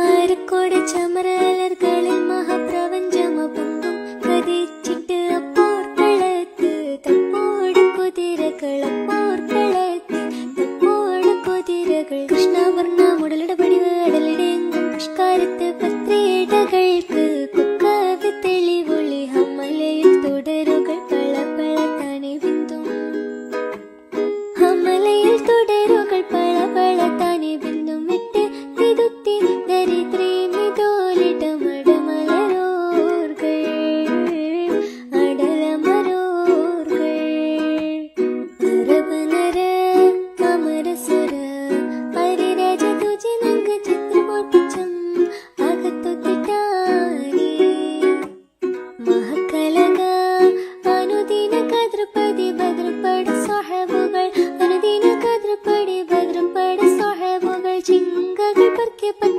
ആരക്കോട് ചമരലർകളിൽ മഹാപ്രപഞ്ചമപൊങ്കും കതിച്ചിട്ട് അപ്പോർക്കളത്ത് തപ്പോട് തപ്പോട് കുതിരകൾ. കൃഷ്ണവർണ മുടലിട പടിവ് അടലിടെങ്കും പുഷ്കാരത്ത് പത്രേടകൾക്ക് ഭദ്രപട സാഹബുകൾ അനുദിന കദ്രപടി ഭദ്രപട സാഹബുകൾ ചിങ്കകൾ പർക്കെ കൊരശി